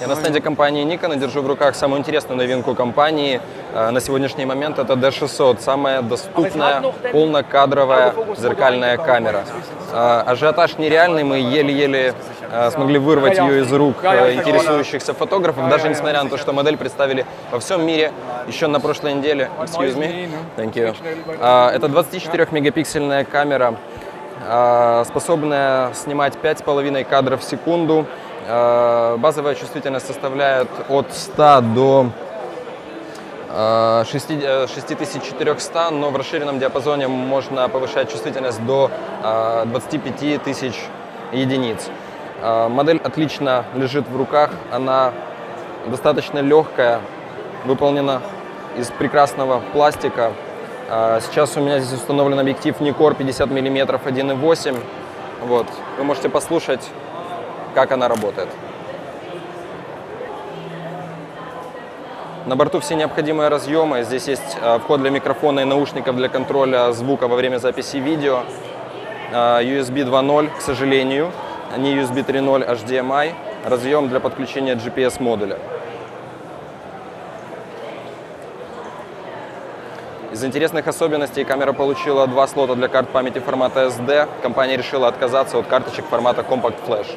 Я на стенде компании Nikon и держу в руках самую интересную новинку компании. Э, На сегодняшний момент это D600, самая доступная полнокадровая зеркальная камера. Э, Ажиотаж нереальный, мы еле-еле э, смогли вырвать ее из рук интересующихся фотографов, даже несмотря на то, что модель представили во всем мире еще на прошлой неделе. Excuse me. Thank you. Это 24-мегапиксельная камера, способная снимать 5,5 кадров в секунду. Э, Базовая чувствительность составляет от 100 до э, 6 э, 6400, но в расширенном диапазоне можно повышать чувствительность до э, 25 тысяч единиц. Модель отлично лежит в руках, она достаточно легкая, выполнена из прекрасного пластика. Э, Сейчас у меня здесь установлен объектив Nikkor 50 мм 1.8. Вот. Вы можете послушать, как она работает. На борту все необходимые разъемы. Здесь есть э, вход для микрофона и наушников для контроля звука во время записи видео. Э, USB 2.0, к сожалению, не USB 3.0, HDMI. Разъем для подключения GPS Из интересных особенностей камера получила два слота для карт памяти формата SD. Компания решила отказаться от карточек формата Compact Flash.